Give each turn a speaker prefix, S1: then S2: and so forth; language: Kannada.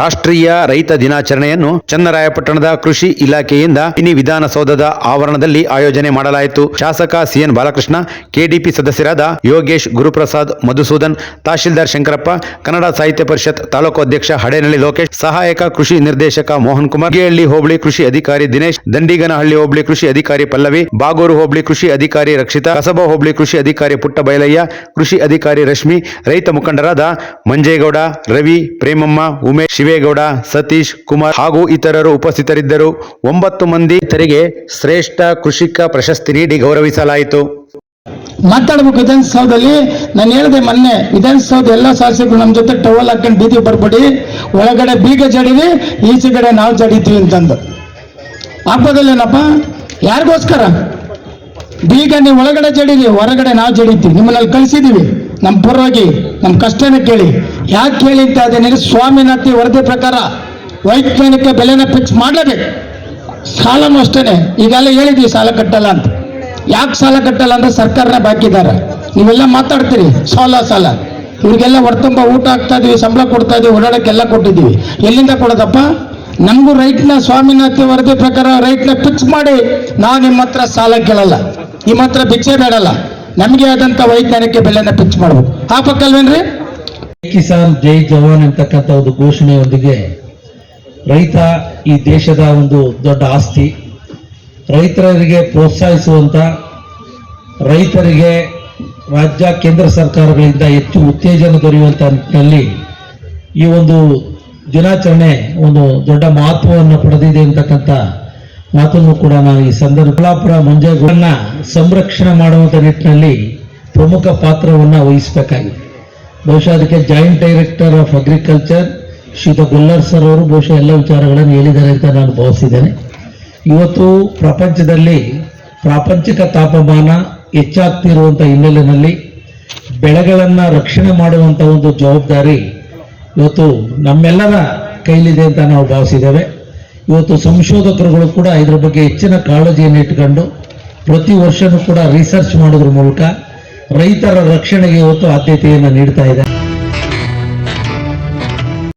S1: ರಾಷ್ಟ್ರೀಯ ರೈತ ದಿನಾಚರಣೆಯನ್ನು ಚನ್ನರಾಯಪಟ್ಟಣದ ಕೃಷಿ ಇಲಾಖೆಯಿಂದ ಇನಿ ವಿಧಾನಸೌಧದ ಆವರಣದಲ್ಲಿ ಆಯೋಜನೆ ಮಾಡಲಾಯಿತು. ಶಾಸಕ ಸಿಎನ್ ಬಾಲಕೃಷ್ಣ, ಕೆಡಿಪಿ ಸದಸ್ಯರಾದ ಯೋಗೇಶ್ ಗುರುಪ್ರಸಾದ್, ಮಧುಸೂದನ್, ತಹಶೀಲ್ದಾರ್ ಶಂಕರಪ್ಪ, ಕನ್ನಡ ಸಾಹಿತ್ಯ ಪರಿಷತ್ ತಾಲೂಕು ಅಧ್ಯಕ್ಷ ಹಡೇನಳ್ಳಿ ಲೋಕೇಶ್, ಸಹಾಯಕ ಕೃಷಿ ನಿರ್ದೇಶಕ ಮೋಹನ್ ಕುಮಾರ್ ಗೇಹಳ್ಳಿ ಹೋಬಳಿ ಕೃಷಿ ಅಧಿಕಾರಿ ದಿನೇಶ್, ದಂಡಿಗನಹಳ್ಳಿ ಹೋಬಳಿ ಕೃಷಿ ಅಧಿಕಾರಿ ಪಲ್ಲವಿ, ಬಾಗೂರು ಹೋಬಳಿ ಕೃಷಿ ಅಧಿಕಾರಿ ರಕ್ಷಿತಾ, ಕಸಬಾ ಹೋಬಳಿ ಕೃಷಿ ಅಧಿಕಾರಿ ಪುಟ್ಟ ಬೈಲಯ್ಯ ಕೃಷಿ ಅಧಿಕಾರಿ ರಶ್ಮಿ, ರೈತ ಮುಖಂಡರಾದ ಮಂಜೇಗೌಡ, ರವಿ, ಪ್ರೇಮಮ್ಮ, ಉಮೇಶ್ ಶಿವೇಗೌಡ, ಸತೀಶ್ ಕುಮಾರ್ ಹಾಗೂ ಇತರರು ಉಪಸ್ಥಿತರಿದ್ದರು. ಒಂಬತ್ತು ಮಂದಿ ತರಿಗೆ ಶ್ರೇಷ್ಠ ಕೃಷಿಕ ಪ್ರಶಸ್ತಿ ನೀಡಿ ಗೌರವಿಸಲಾಯಿತು.
S2: ಮಾತಾಡಬೇಕು, ವಿಧಾನಸೌಧದಲ್ಲಿ. ನಾನು ಹೇಳಿದೆ ಮೊನ್ನೆ, ವಿಧಾನಸೌಧ ಎಲ್ಲ ಶಾಸಕರು ನಮ್ಮ ಜೊತೆ ಟವಲ್ ಹಾಕೊಂಡು ಬೀದಿ ಬರ್ಬೇಡಿ. ಒಳಗಡೆ ಬೀಗ ಜಡಿವಿ ಈಚೆ ಕಡೆ ನಾವು ಜಡಿತೀವಿ ಅಂತಂದು. ಹಬ್ಬದಲ್ಲೇನಪ್ಪ ಯಾರಿಗೋಸ್ಕರ? ಬೀಗ ನೀವು ಒಳಗಡೆ ಜಡಿರಿ, ಹೊರಗಡೆ ನಾವು ಜಡಿತೀವಿ. ನಿಮ್ಮನ್ನಲ್ಲಿ ಕಳಿಸಿದೀವಿ. ನಮ್ಮ ಪರವಾಗಿ ನಮ್ಮ ಕಷ್ಟನ ಕೇಳಿ. ಯಾಕೆ ಕೇಳಿ ಅಂತ ಅದೇನಿದೆ ಸ್ವಾಮಿನಾಥಿ ವರದಿ ಪ್ರಕಾರ ವೈಜ್ಞಾನಿಕ ಬೆಲೆನ ಫಿಕ್ಸ್ ಮಾಡಲೇಬೇಕು. ಸಾಲನೂ ಅಷ್ಟೇನೆ. ಈಗೆಲ್ಲ ಹೇಳಿದ್ವಿ ಸಾಲ ಕಟ್ಟಲ್ಲ ಅಂತ. ಯಾಕೆ ಸಾಲ ಕಟ್ಟಲ್ಲ ಅಂದ್ರೆ ಸರ್ಕಾರನ ಬಾಕಿದ್ದಾರೆ ನೀವೆಲ್ಲ ಮಾತಾಡ್ತೀರಿ, ಸಾಲ ಸಾಲ. ಇವ್ರಿಗೆಲ್ಲ ಹೊರತುಂಬ ಊಟ ಆಗ್ತಾ ಇದೀವಿ, ಸಂಬಳ ಕೊಡ್ತಾ ಇದೀವಿ ಓಡಾಡಕ್ಕೆಲ್ಲ ಕೊಟ್ಟಿದ್ದೀವಿ. ಎಲ್ಲಿಂದ ಕೊಡೋದಪ್ಪ? ನಮಗೂ ರೈಟ್ನ ಸ್ವಾಮಿನಾಥಿ ವರದಿ ಪ್ರಕಾರ ರೈಟ್ನ ಫಿಕ್ಸ್ ಮಾಡಿ. ನಾವು ನಿಮ್ಮ ಹತ್ರ ಸಾಲ ಕೇಳಲ್ಲ. ನಿಮ್ಮ ಹತ್ರ ಭಿಕ್ಷೆ ಬೇಡಲ್ಲ. ನಮಗೆ ಆದಂಥ ವೈಜ್ಞಾನಿಕ ಬೆಲೆನ ಫಿಕ್ಸ್ ಆ ಹಾಕ್ಬೇಕಲ್ವೇನ್ರಿ?
S3: ಕಿಸಾನ್ ಜೈ ಜವಾನ್ ಅಂತಕ್ಕಂಥ ಒಂದು ಘೋಷಣೆಯೊಂದಿಗೆ ರೈತ ಈ ದೇಶದ ಒಂದು ದೊಡ್ಡ ಆಸ್ತಿ. ರೈತರಿಗೆ ಪ್ರೋತ್ಸಾಹಿಸುವಂಥ ರೈತರಿಗೆ ರಾಜ್ಯ, ಕೇಂದ್ರ ಸರ್ಕಾರಗಳಿಂದ ಹೆಚ್ಚು ಉತ್ತೇಜನ ದೊರೆಯುವಂಥ ನಿಟ್ಟಿನಲ್ಲಿ ಈ ಒಂದು ದಿನಾಚರಣೆ ಒಂದು ದೊಡ್ಡ ಮಹತ್ವವನ್ನು ಪಡೆದಿದೆ ಅಂತಕ್ಕಂಥ ಮಾತನ್ನು ಕೂಡ ನಾನು ಈ ಸಂದರ್ಭ ಕೊಲ್ಲಾಪುರ ಮುಂಜಾಗ್ರನ್ನ ಸಂರಕ್ಷಣೆ ಮಾಡುವಂತ ನಿಟ್ಟಿನಲ್ಲಿ ಪ್ರಮುಖ ಪಾತ್ರವನ್ನು ವಹಿಸಬೇಕಾಗಿದೆ. ಬಹುಶಃ ಅದಕ್ಕೆ joint director of agriculture Shrita Gullar sir ಅವರು ಬಹುಶಃ ಎಲ್ಲ ವಿಚಾರಗಳನ್ನು ಹೇಳಿದ್ದಾರೆ ಅಂತ ನಾನು ಭಾವಿಸಿದ್ದೇನೆ. ಇವತ್ತು ಪ್ರಪಂಚದಲ್ಲಿ ಪ್ರಾಪಂಚಿಕ ತಾಪಮಾನ ಹೆಚ್ಚಾಗ್ತಿರುವಂಥ ಹಿನ್ನೆಲೆಯಲ್ಲಿ ಬೆಳೆಗಳನ್ನು ರಕ್ಷಣೆ ಮಾಡುವಂಥ ಒಂದು ಜವಾಬ್ದಾರಿ ಇವತ್ತು ನಮ್ಮೆಲ್ಲರ ಕೈಲಿದೆ ಅಂತ ನಾವು ಭಾವಿಸಿದ್ದೇವೆ. ಇವತ್ತು ಸಂಶೋಧಕರುಗಳು ಕೂಡ ಇದರ ಬಗ್ಗೆ ಹೆಚ್ಚಿನ ಕಾಳಜಿಯನ್ನು ಇಟ್ಕೊಂಡು ಪ್ರತಿ ವರ್ಷವೂ ಕೂಡ ರಿಸರ್ಚ್ ಮಾಡೋದ್ರ ಮೂಲಕ ರೈತರ ರಕ್ಷಣೆಗೆ ಇವತ್ತು ಆದ್ಯತೆಯನ್ನು ನೀಡ್ತಾ ಇದೆ